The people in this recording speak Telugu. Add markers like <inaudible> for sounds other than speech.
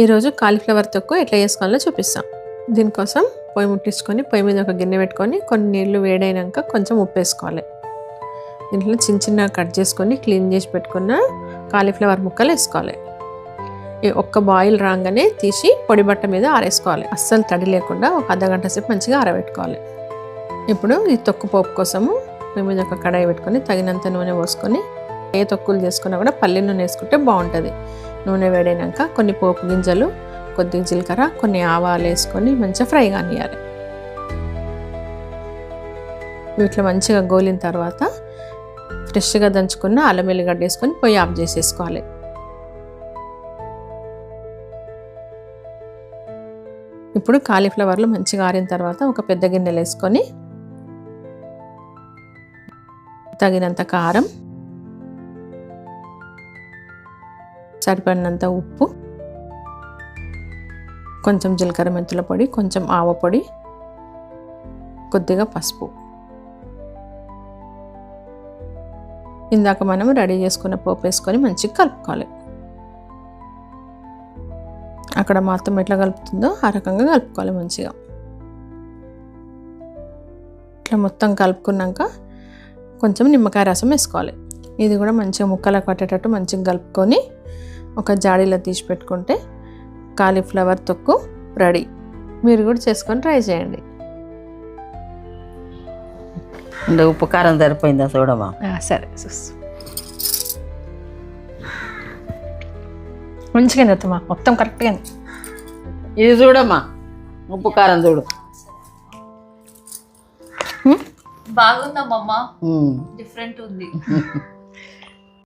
ఈరోజు కాలీఫ్లవర్ తొక్కు ఎట్లా చేసుకోవాలో చూపిస్తాం. దీనికోసం పొయ్యి ముట్టించుకొని పొయ్యి మీద ఒక గిన్నె పెట్టుకొని కొన్ని నీళ్ళు వేడైనాక కొంచెం ఉప్పు వేసుకోవాలి. దీంట్లో చిన్న చిన్న కట్ చేసుకొని క్లీన్ చేసి పెట్టుకున్న కాలీఫ్లవర్ ముక్కలు వేసుకోవాలి. ఈ ఒక్క బాయిల్ రాగానే తీసి పొడి బట్ట మీద ఆరేసుకోవాలి. అస్సలు తడి లేకుండా ఒక అర్ధ గంట సేపు మంచిగా ఆరబెట్టుకోవాలి. ఇప్పుడు ఈ తొక్కు పోపు కోసము పొయ్యి మీద ఒక కడాయి పెట్టుకొని తగినంత నూనె పోసుకొని ఏ తొక్కులు చేసుకున్నా కూడా పల్లి నూనె వేసుకుంటే బాగుంటుంది. నూనె వేడైనాక కొన్ని పోపు గింజలు కొద్దిగా జీలకర్ర కొన్ని ఆవాలు వేసుకొని మంచిగా ఫ్రై కానియాలి వీటిలో మంచిగా గోలిన తర్వాత ఫ్రెష్గా దంచుకున్న అల్లం వెల్లిగడ్డ వేసుకొని పొయ్యి ఆఫ్ చేసేసుకోవాలి. ఇప్పుడు కాలీఫ్లవర్లు మంచిగా ఆరిన తర్వాత ఒక పెద్ద గిన్నెలు వేసుకొని తగినంత కారం సరిపడినంత ఉప్పు కొంచెం జీలకర్ర మెంతుల పొడి కొంచెం ఆవ పొడి కొద్దిగా పసుపు. ఇందాక మనం రెడీ చేసుకున్న పోపు వేసుకొని మంచిగా కలుపుకోవాలి. అక్కడ మాత్రం ఎట్లా కలుపుతుందో ఆ రకంగా కలుపుకోవాలి మంచిగా. ఇట్లా మొత్తం కలుపుకున్నాక కొంచెం నిమ్మకాయ రసం వేసుకోవాలి. ఇది కూడా మంచిగా ముక్కలకు పట్టేటట్టు మంచిగా కలుపుకొని ఒక జాడీలో తీసి పెట్టుకుంటే కాలీఫ్లవర్ తొక్కు రెడీ. మీరు కూడా చేసుకొని ట్రై చేయండి. అంటే ఉప్పు కారం సరిపోయిందా చూడమా సరే మంచిగా అత్తమ్మా మొత్తం కరెక్ట్గా ఇది చూడమ్మా ఉప్పు కారం చూడు. బాగుందమ్మమ్మ. ఉమ్. డిఫరెంట్ ఉంది. <laughs>